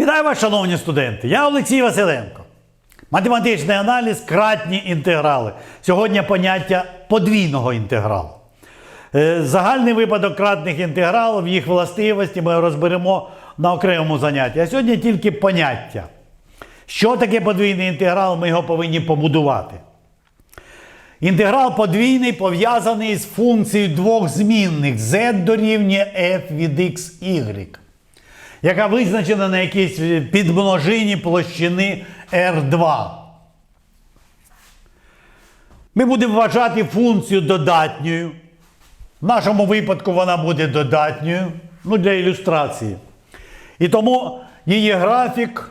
Вітаю вас, шановні студенти! Я Олексій Василенко. Математичний аналіз кратні інтеграли. Сьогодні поняття подвійного інтегралу. Е, Загальний випадок кратних інтегралів, їх властивості ми розберемо на окремому занятті. А сьогодні тільки поняття. Що таке подвійний інтеграл, ми його повинні побудувати. Інтеграл подвійний пов'язаний з функцією двох змінних z дорівнює f від x, y, яка визначена на якійсь підмножині площини R2. Ми будемо вважати функцію додатньою. В нашому випадку вона буде додатньою, ну для ілюстрації. І тому її графік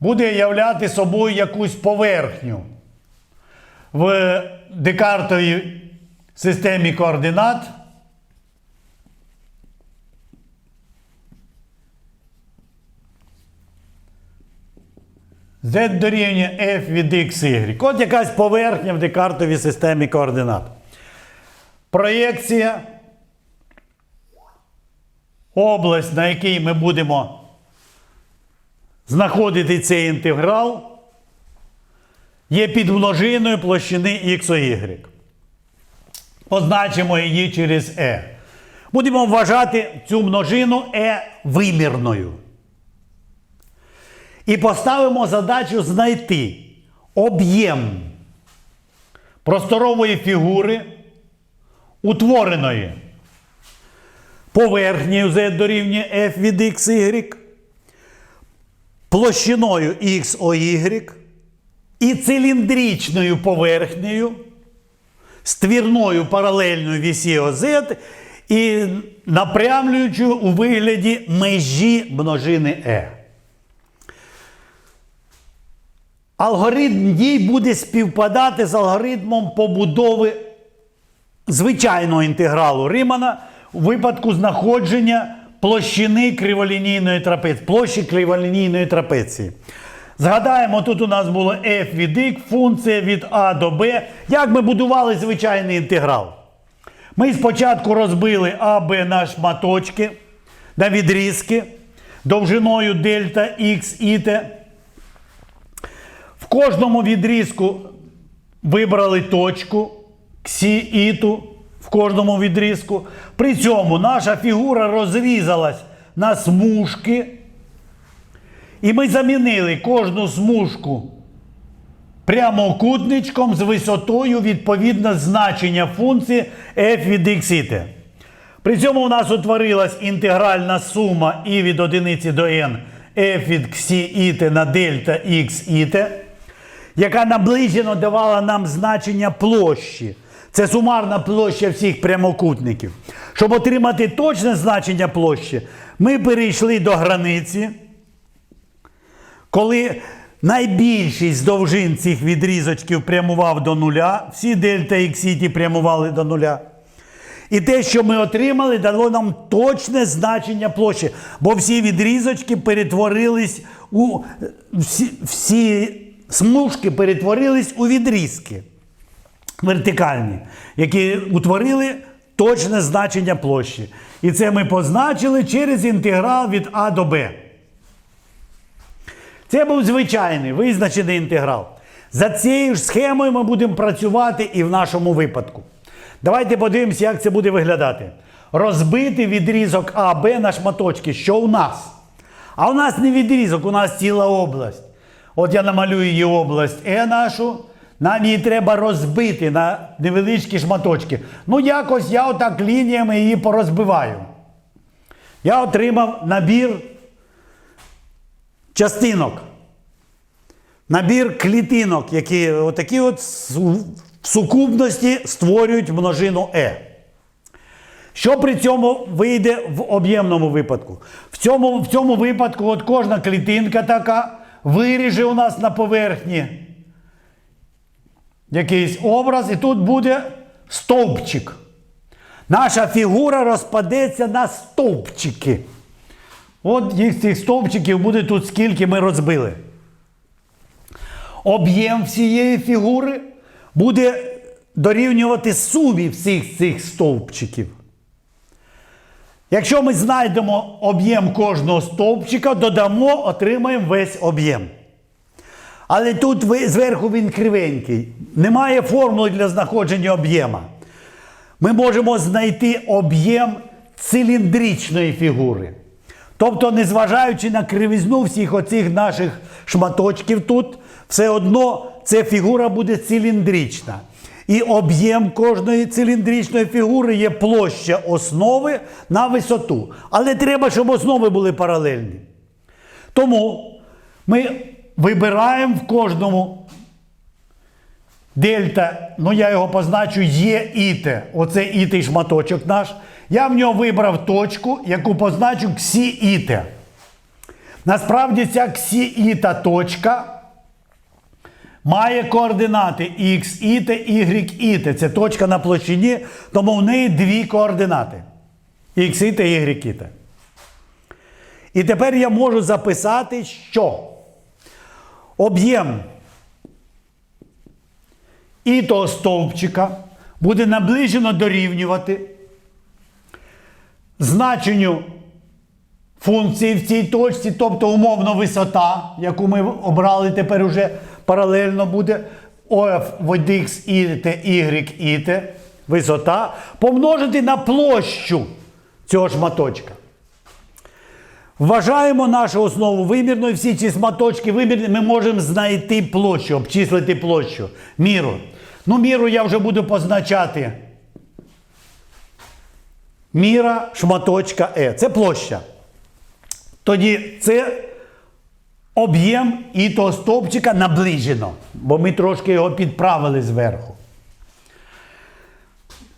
буде являти собою якусь поверхню в декартовій системі координат. Z дорівнює f від x, y. От якась поверхня в декартовій системі координат. Проєкція. Область, на якій ми будемо знаходити цей інтеграл, є підмножиною площини x, y. Позначимо її через e. Будемо вважати цю множину e вимірною. І поставимо задачу знайти об'єм просторової фігури, утвореної поверхнею z дорівнює f від x, y, площиною x, y і циліндричною поверхнею, ствірною паралельною вісі ОЗ і напрямлюючою у вигляді межі множини e. Алгоритм дій буде співпадати з алгоритмом побудови звичайного інтегралу Римана у випадку знаходження площини криволінійної трапеції, площі криволінійної трапеції. Згадаємо, тут у нас було f від x, функція від a до b. Як ми будували звичайний інтеграл? Ми спочатку розбили а, Б на шматочки, на відрізки довжиною дельта x і t. В кожному відрізку вибрали точку ксі іту в кожному відрізку. При цьому наша фігура розрізалась на смужки. І ми замінили кожну смужку прямокутничком з висотою відповідно значення функції f від x і t. При цьому у нас утворилась інтегральна сума і від одиниці до n f від ксі і t на дельта x і t, яка наближено давала нам значення площі. Це сумарна площа всіх прямокутників. Щоб отримати точне значення площі, ми перейшли до границі, коли найбільший з довжин цих відрізочків прямував до нуля, всі дельта іксіті прямували до нуля. І те, що ми отримали, дало нам точне значення площі, бо всі відрізочки перетворились у всі, всі смужки перетворились у відрізки вертикальні, які утворили точне значення площі. І це ми позначили через інтеграл від А до Б. Це був звичайний визначений інтеграл. За цією ж схемою ми будемо працювати і в нашому випадку. Давайте подивимося, як це буде виглядати. Розбити відрізок А, Б на шматочки. Що у нас? А у нас не відрізок, у нас ціла область. От я намалюю її область Е нашу. Нам її треба розбити на невеличкі шматочки. Ну, якось я отак лініями її порозбиваю. Я отримав набір частинок. Набір клітинок, які отакі от в сукупності створюють множину Е. Що при цьому вийде в об'ємному випадку? В цьому, в цьому випадку от кожна клітинка така виріже у нас на поверхні якийсь образ, і тут буде стовпчик. Наша фігура розпадеться на стовпчики. От їх цих стовпчиків буде тут скільки ми розбили. Об'єм всієї фігури буде дорівнювати сумі всіх цих стовпчиків. Якщо ми знайдемо об'єм кожного стовпчика, додамо, отримаємо весь об'єм. Але тут зверху він кривенький. Немає формули для знаходження об'єма. Ми можемо знайти об'єм циліндричної фігури. Тобто, незважаючи на кривизну всіх оцих наших шматочків тут, все одно ця фігура буде циліндрична. І об'єм кожної циліндричної фігури є площа основи на висоту. Але треба, щоб основи були паралельні. Тому ми вибираємо в кожному дельта, ну я його позначу є іте. Оце ітий шматочок наш. Я в нього вибрав точку, яку позначу ксі іте. Насправді ця ксі іта точка має координати x іте, y іте. Це точка на площині, тому в неї дві координати. X іте, y іте. І тепер я можу записати, що об'єм і того стовпчика буде наближено дорівнювати значенню функції в цій точці, тобто умовно висота, яку ми обрали тепер уже паралельно буде OF від X і T, Y і T, висота, помножити на площу цього шматочка. Вважаємо нашу основу вимірною, всі ці шматочки вимірні, ми можемо знайти площу, обчислити площу, міру. Ну, міру я вже буду позначати. Міра шматочка Е. Це площа. Тоді це об'єм і того стовпчика наближено, бо ми трошки його підправили зверху.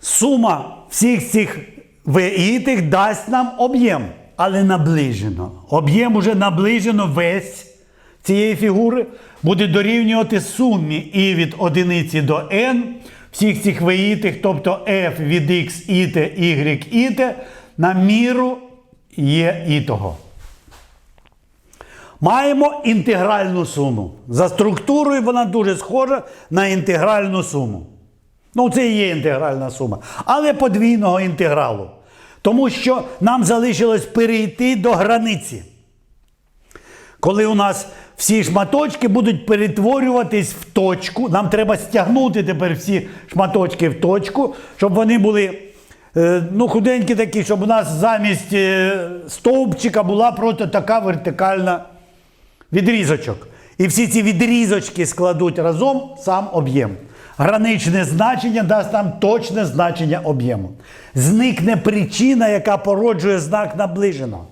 Сума всіх цих виїтих дасть нам об'єм, але наближено. Об'єм уже наближено весь цієї фігури буде дорівнювати сумі і від одиниці до n всіх цих виїтих, тобто f від x іте, y іте, на міру є ітого. Маємо інтегральну суму. За структурою вона дуже схожа на інтегральну суму. Ну, це і є інтегральна сума. Але подвійного інтегралу. Тому що нам залишилось перейти до границі. Коли у нас всі шматочки будуть перетворюватись в точку, нам треба стягнути тепер всі шматочки в точку, щоб вони були е, ну, худенькі такі, щоб у нас замість е, стовпчика була просто така вертикальна відрізочок. І всі ці відрізочки складуть разом сам об'єм. Граничне значення дасть нам точне значення об'єму. Зникне причина, яка породжує знак наближено.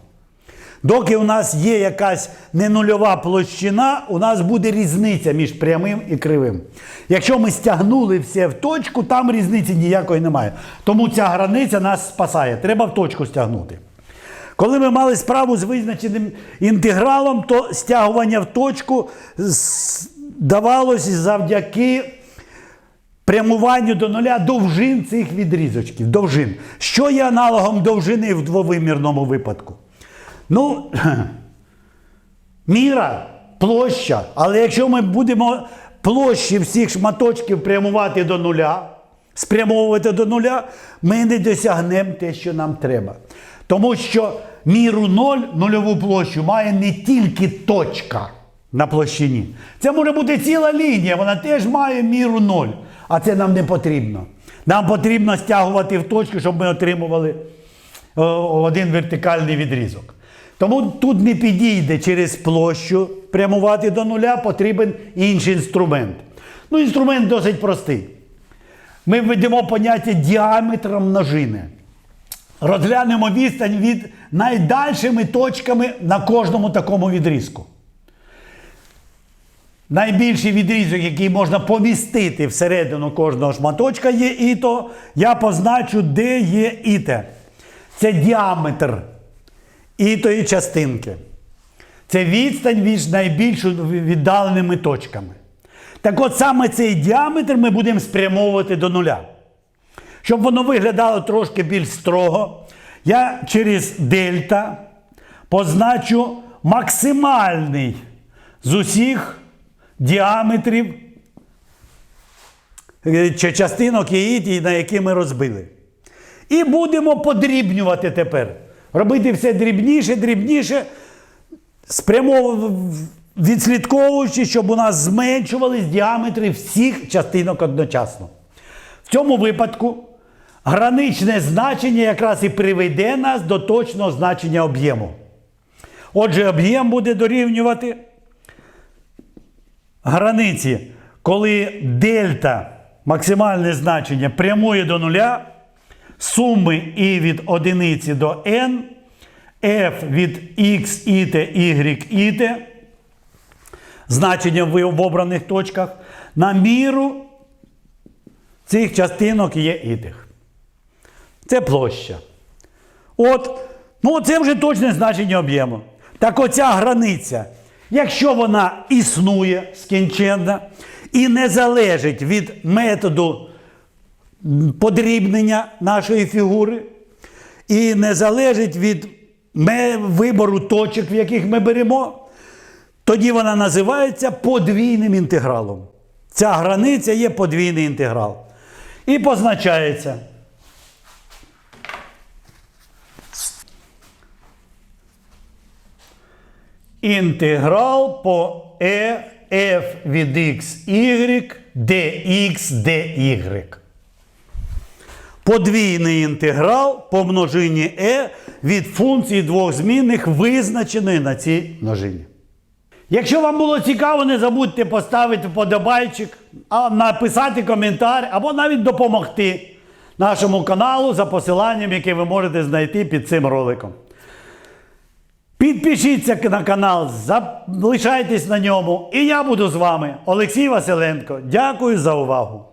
Доки у нас є якась ненульова площина, у нас буде різниця між прямим і кривим. Якщо ми стягнули все в точку, там різниці ніякої немає. Тому ця границя нас спасає. Треба в точку стягнути. Коли ми мали справу з визначеним інтегралом, то стягування в точку давалось завдяки прямуванню до нуля довжин цих відрізочків. Довжин. Що є аналогом довжини в двовимірному випадку? Ну, міра, площа. Але якщо ми будемо площі всіх шматочків прямувати до нуля, спрямовувати до нуля, ми не досягнемо те, що нам треба. Тому що міру 0, нульову площу, має не тільки точка на площині. Це може бути ціла лінія, вона теж має міру 0. А це нам не потрібно. Нам потрібно стягувати в точку, щоб ми отримували один вертикальний відрізок. Тому тут не підійде через площу прямувати до нуля, потрібен інший інструмент. Ну, інструмент досить простий. Ми введемо поняття діаметра множини. Розглянемо відстань від найдальшими точками на кожному такому відрізку. Найбільший відрізок, який можна помістити всередину кожного шматочка, є іто. Я позначу, де є іте. Це діаметр ітої частинки. Це відстань між найбільш віддаленими точками. Так от саме цей діаметр ми будемо спрямовувати до нуля. Щоб воно виглядало трошки більш строго, я через дельта позначу максимальний з усіх діаметрів е, чи частинок яїд, на які ми розбили. І будемо подрібнювати тепер. робити все дрібніше, дрібніше, спрямовано відслідковуючи, щоб у нас зменшувались діаметри всіх частинок одночасно. В цьому випадку граничне значення якраз і приведе нас до точного значення об'єму. Отже, об'єм буде дорівнювати границі, коли дельта, максимальне значення, прямує до нуля, суми і від одиниці до n, f від x, і t, y, і t, значення в обраних точках, на міру цих частинок є ітих. Це площа. От, ну це вже точне значення об'єму. Так оця границя, якщо вона існує скінченна і не залежить від методу подрібнення нашої фігури, і не залежить від вибору точок, в яких ми беремо, тоді вона називається подвійним інтегралом. Ця границя є подвійний інтеграл. І позначається. Інтеграл по e f від x, y, dx, dy. Подвійний інтеграл по множині e від функції двох змінних, визначеної на цій множині. Якщо вам було цікаво, не забудьте поставити вподобайчик, а написати коментар або навіть допомогти нашому каналу за посиланням, яке ви можете знайти під цим роликом. Підпишіться на канал, залишайтесь на ньому. І я буду з вами, Олексій Василенко. Дякую за увагу.